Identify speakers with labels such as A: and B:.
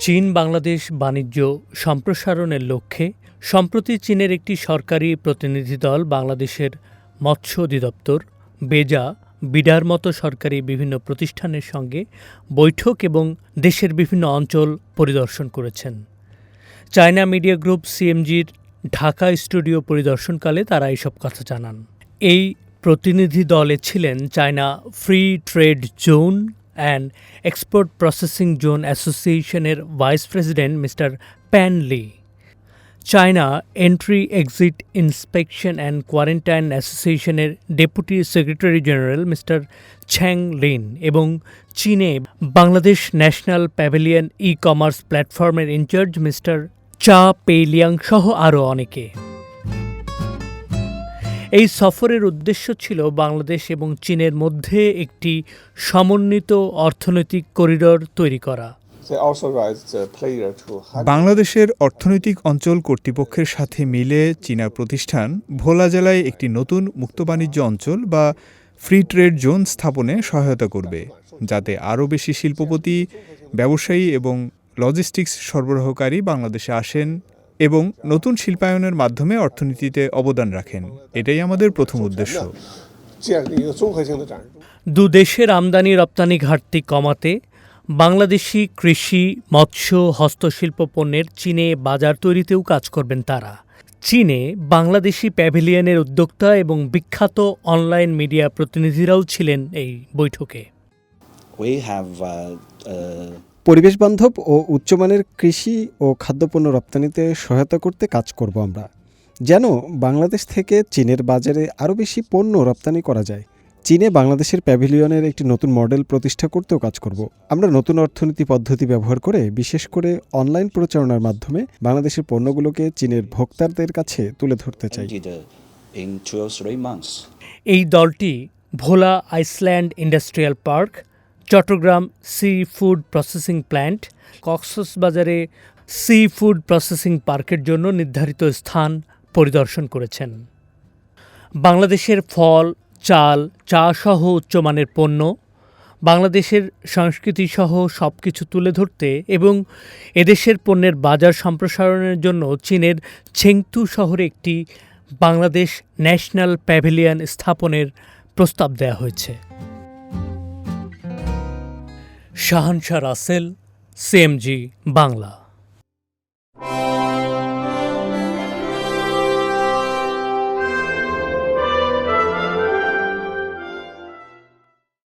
A: চীন বাংলাদেশ বাণিজ্য সম্প্রসারণের লক্ষ্যে, সম্প্রতি চীনের একটি সরকারি প্রতিনিধি দল বাংলাদেশের মৎস্য অধিদপ্তর, বেজা, বিডার মতো সরকারি বিভিন্ন প্রতিষ্ঠানের সঙ্গে বৈঠক এবং দেশের বিভিন্ন অঞ্চল পরিদর্শন করেছেন। চায়না মিডিয়া গ্রুপ সিএমজির ঢাকা স্টুডিও পরিদর্শনকালে তারা এসব কথা জানান। এই প্রতিনিধি দলে ছিলেন China free trade zone and export processing zone অ্যাসোসিয়েশনের vice president mister Pan Li China entry exit inspection and quarantine অ্যাসোসিয়েশনের deputy secretary general mister Zhang Lin এবং চীনে Bangladesh national pavilion e commerce প্ল্যাটফর্মের ইনচার্জ মিস্টার চা পেইলিয়াং সহ আরও অনেকে। এই সফরের উদ্দেশ্য ছিল বাংলাদেশ এবং চীনের মধ্যে একটি সমন্বিত অর্থনৈতিক করিডোর তৈরি করা।
B: বাংলাদেশের অর্থনৈতিক অঞ্চল কর্তৃপক্ষের সাথে মিলে চীনা প্রতিষ্ঠান ভোলা জেলায় একটি নতুন মুক্ত বাণিজ্য অঞ্চল বা ফ্রি ট্রেড জোন স্থাপনে সহায়তা করবে যাতে আরও বেশি শিল্পপতি ব্যবসায়ী এবং লজিস্টিক্স সরবরাহকারী বাংলাদেশে আসেন এবং নতুন শিল্পায়নের মাধ্যমে অর্থনীতিতে অবদান রাখেন। এটাই আমাদের প্রথম উদ্দেশ্য।
A: দু দেশের আমদানি রপ্তানি ঘাটতি কমাতে বাংলাদেশি কৃষি মৎস্য হস্তশিল্প পণ্যের চীনে বাজার তৈরিতেও কাজ করবেন তারা। চীনে বাংলাদেশি প্যাভিলিয়নের উদ্যোক্তা এবং বিখ্যাত অনলাইন মিডিয়া প্রতিনিধিরাও ছিলেন এই বৈঠকে।
C: পরিবেশ বান্ধব ও উচ্চমানের কৃষি ও খাদ্যপণ্য রপ্তানিতে সহায়তা করতে কাজ করব আমরা। যেন বাংলাদেশ থেকে চীনের বাজারে আরও বেশি পণ্য রপ্তানি করা যায়। চীনে বাংলাদেশের প্যাভিলিয়নের একটি নতুন মডেল প্রতিষ্ঠা করতেও কাজ করব। আমরা নতুন অর্থনীতি পদ্ধতি ব্যবহার করে বিশেষ করে অনলাইন প্রচারণার মাধ্যমে বাংলাদেশের পণ্যগুলোকে চীনের ভোক্তাদের কাছে তুলে ধরতে চাই।
D: Uh.
A: এই দলটি Bhola island industrial park Chattogram seafood processing plant কক্সবাজারে সি ফুড প্রসেসিং পার্কের জন্য নির্ধারিত স্থান পরিদর্শন করেছেন। বাংলাদেশের ফল, চাল, চা সহ উচ্চমানের পণ্য, বাংলাদেশের সংস্কৃতি সহ সব কিছু তুলে ধরতে এবং এদেশের পণ্যের বাজার সম্প্রসারণের জন্য চীনের ছেংতু শহরে একটি বাংলাদেশ ন্যাশনাল প্যাভিলিয়ন স্থাপনের প্রস্তাব দেওয়া হয়েছে। শাহানশাহ রাসেল সিএমজি বাংলা।